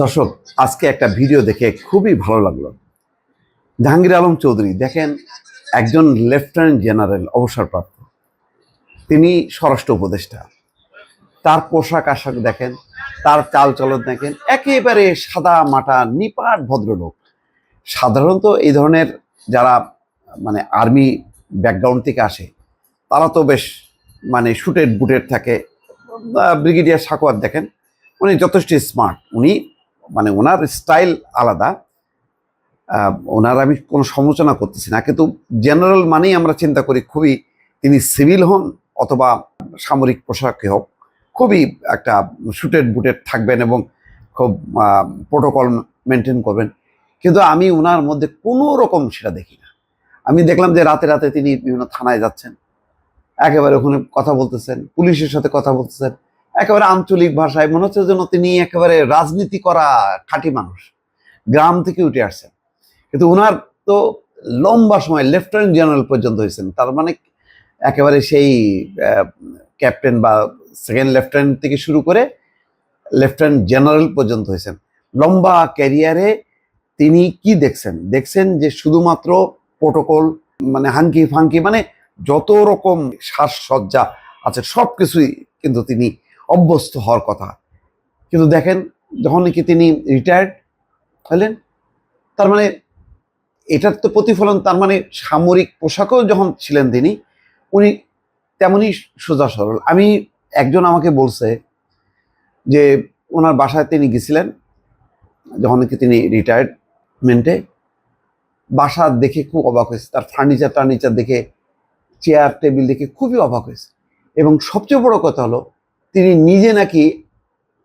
দর্শক, আজকে একটা ভিডিও দেখে খুবই ভালো লাগল। জাহাঙ্গীর আলম চৌধুরী, দেখেন, একজন লেফটেন্যান্ট জেনারেল, অবসরপ্রাপ্ত। তিনি স্বরাষ্ট্র উপদেষ্টা। তার পোশাক আশাক দেখেন, তার চাল চলন দেখেন, একেবারে সাদা মাটা, নিপাট ভদ্রলোক। সাধারণত এই ধরনের যারা মানে আর্মি ব্যাকগ্রাউন্ড থেকে আসে, তারা তো বেশ মানে শুটেড বুটেড থাকে। ব্রিগেডিয়ার সাকোয়ার দেখেন, উনি যথেষ্ট স্মার্ট। উনি মানে ওনার স্টাইল আলাদা। ওনার আমি কোনো সমালোচনা করতেছি না। কিন্তু জেনারেল মানেই আমরা চিন্তা করি খুবই তিনি সিভিল হন অথবা সামরিক পোশাকে হোক, খুবই একটা শুটেড বুটেড থাকবেন এবং খুব প্রোটোকল মেনটেন করবেন। কিন্তু আমি ওনার মধ্যে কোনো রকম সেটা দেখি না। আমি দেখলাম যে রাতে রাতে তিনি বিভিন্ন থানায় যাচ্ছেন। একেবারে ওখানে কথা বলতেছেন, পুলিশের সাথে কথা বলতেছেন। একেবারে আঞ্চলিক ভাষায়, মনে হচ্ছে যেন তিনি একেবারে রাজনীতি করা খাঁটি মানুষ। গ্রাম থেকে উঠে আসছেন। কিন্তু ওনার তো লম্বা সময় লেফটেন্যান্ট জেনারেল পর্যন্ত হয়েছেন। তার মানে একেবারে সেই ক্যাপ্টেন বা সেকেন্ড লেফটেন্যান্ট থেকে শুরু করে লেফটেন্যান্ট জেনারেল পর্যন্ত হয়েছেন। লম্বা ক্যারিয়ারে তিনি কি দেখছেন? দেখছেন যে শুধুমাত্র প্রোটোকল মানে হাঙ্কি ফাঙ্কি মানে যত রকম সাজসজ্জা আছে সব কিছুই কিন্তু তিনি অভ্যস্ত হওয়ার কথা। কিন্তু দেখেন যখন নাকি তিনি রিটায়ার্ড হলেন, তার মানে এটার তো প্রতিফলন, তার মানে সামরিক পোশাকেও যখন ছিলেন তিনি, উনি তেমনই সোজা সরল আমি, একজন আমাকে বলছে যে, ওনার বাসায় তিনি গেছিলেন, যখন নাকি তিনি রিটায়ারমেন্টে বাসা দেখে খুব অবাক হয়েছে। তার ফার্নিচার টার্নিচার দেখে চেয়ার টেবিল দেখে খুবই অবাক হয়েছে। এবং সবচেয়ে বড় কথা হলো তিনি নিজে নাকি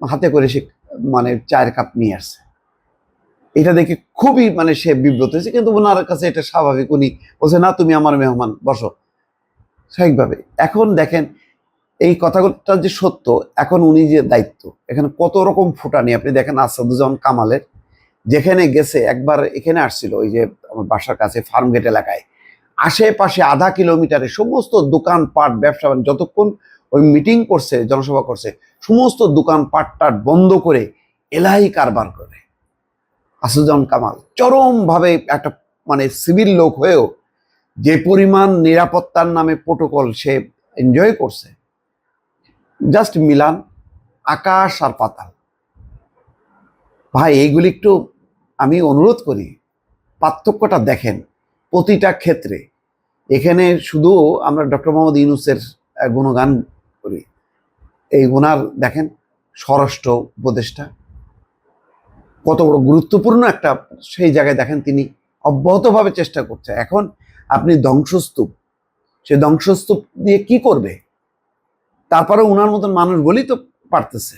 হাতে করে সে মানে চায়ের কাপ নিয়ে আসছে। এটা দেখে খুবই মানে সে বিব্রত হয়েছে, কিন্তু ওনার কাছে এটা স্বাভাবিক। উনি বলছে, না, তুমি আমার মেহমান, বসো। স্বাভাবিকভাবে। এখন দেখেন, এই কথাটা যে সত্য, এখন উনি যে দায়িত্ব, এখানে কত রকম ফুটানি। আপনি দেখেন আসাদুজ্জামান কামালের, যেখানে গেছে, একবার এখানে আসছিল, ওই যে আমার বাসার কাছে ফার্ম গেট এলাকায়। আশেপাশে আধা কিলোমিটারে সমস্ত দোকানপাট, ব্যবসা যতক্ষণ ওই মিটিং করছে, জনসভা করছে, সমস্ত দোকানপাটটাট বন্ধ করে এলাহি কারবার করে। আসুজ্জামান কামাল চরমভাবে একটা মানে সিভিল লোক হয়েও যে পরিমাণ নিরাপত্তার নামে প্রোটোকল সে এনজয় করছে জাস্ট মিলান, আকাশ আর পাতাল। ভাই, এইগুলি একটু আমি অনুরোধ করি, পার্থক্যটা দেখেন প্রতিটা ক্ষেত্রে। এখানে শুধু আমরা ডক্টর মোহাম্মদ ইউনুসের গুণগান করি। এই গুণার দেখেন, স্বরাষ্ট্র উপদেষ্টা, কত বড় গুরুত্বপূর্ণ একটা, সেই জায়গায় দেখেন তিনি অব্যাহতভাবে চেষ্টা করছে। এখন আপনি ধ্বংসস্তূপ, সে ধ্বংসস্তূপ দিয়ে কি করবে? তারপরে ওনার মতন মানুষ বলেই তো পারতেছে।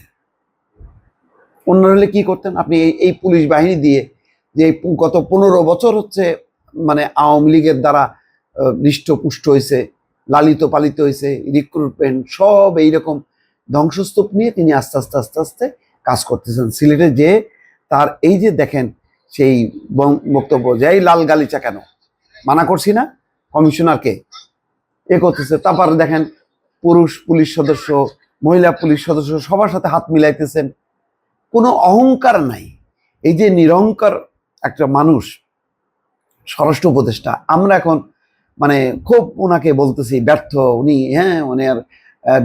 অন্য হলে কি করতেন? আপনি এই এই পুলিশ বাহিনী দিয়ে যে গত পনেরো বছর হচ্ছে মানে আওয়ামী লীগের দ্বারা হৃষ্টপুষ্ট হয়েছে লালিত পালিত হয়েছে রিক্রুটমেন্ট সব এইরকম ধ্বংসস্তূপ নিয়ে তিনি আস্তে আস্তে আস্তে আস্তে কাজ করতেছেন। সিলেটে যে তার এই যে দেখেন সেই বক্তব্য, যে এই লাল গালিচা কেন? মানা করছি না? কমিশনারকে। এ করতেছে, তারপর দেখেন পুরুষ পুলিশ সদস্য, মহিলা পুলিশ সদস্য সবার সাথে হাত মিলাইতেছেন। কোনো অহংকার নাই। এই যে নিরহংকার একটা মানুষ, স্বরাষ্ট্র উপদেষ্টা, আমরা এখন মানে খুব ওনাকে বলতেছি, ব্যর্থ উনি হ্যাঁ উনি আর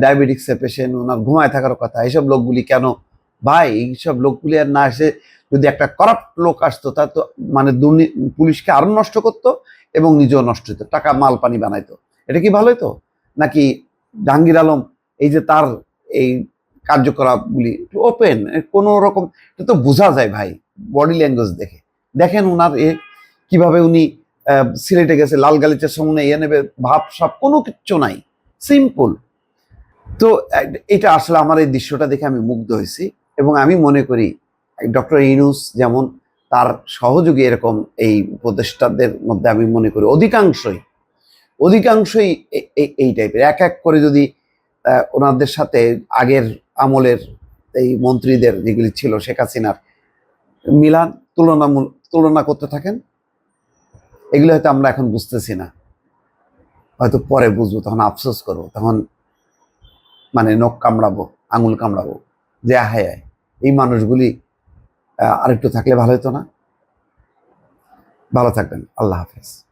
ডায়াবেটিক্সের পেশেন্ট ওনার ঘুমায় থাকার কথা। এইসব লোকগুলি কেন? ভাই, এইসব লোকগুলি আর না এসে যদি একটা করাপ্ট লোক আসতো, তা তো মানে পুলিশকে আরও নষ্ট করতো এবং নিজেও নষ্ট হতো টাকা, মাল, পানি বানাইতো। এটা কি ভালো হতো নাকি জাহাঙ্গীর আলম এই যে তার এই কার্যকলাপগুলি ওপেন কোনো রকম, এটা তো বোঝা যায় ভাই বডি ল্যাঙ্গুয়েজ দেখে। দেখেন ওনার এ কীভাবে উনি সিলেটে গেছে লাল গালিচার সামনে ইয়ে নেবে, ভাব সাপ, কোনো কিচ্ছু নাই। সিম্পল তো এটা আসলে আমার এই দৃশ্যটা দেখে আমি মুগ্ধ হয়েছি এবং আমি মনে করি, ডক্টর ইনুস যেমন তার সহযোগী এরকম এই উপদেষ্টাদের মধ্যে আমি মনে করি, অধিকাংশই। অধিকাংশই এই টাইপের। এক এক করে যদি ওনাদের সাথে আগের আমলের এই মন্ত্রীদের যেগুলি ছিল, শেখ হাসিনার মিলান তুলনা তুলনা করতে থাকেন এগুলো হয়তো আমরা এখন বুঝতেছি না। হয়তো পরে বুঝব, তখন আফসোস করব, তখন মানে নখ কামড়াবো, আঙুল কামড়াবো, যে হায় এই মানুষগুলি আরেকটু থাকলে ভালো হতো না? ভালো থাকবেন, আল্লাহ হাফেজ।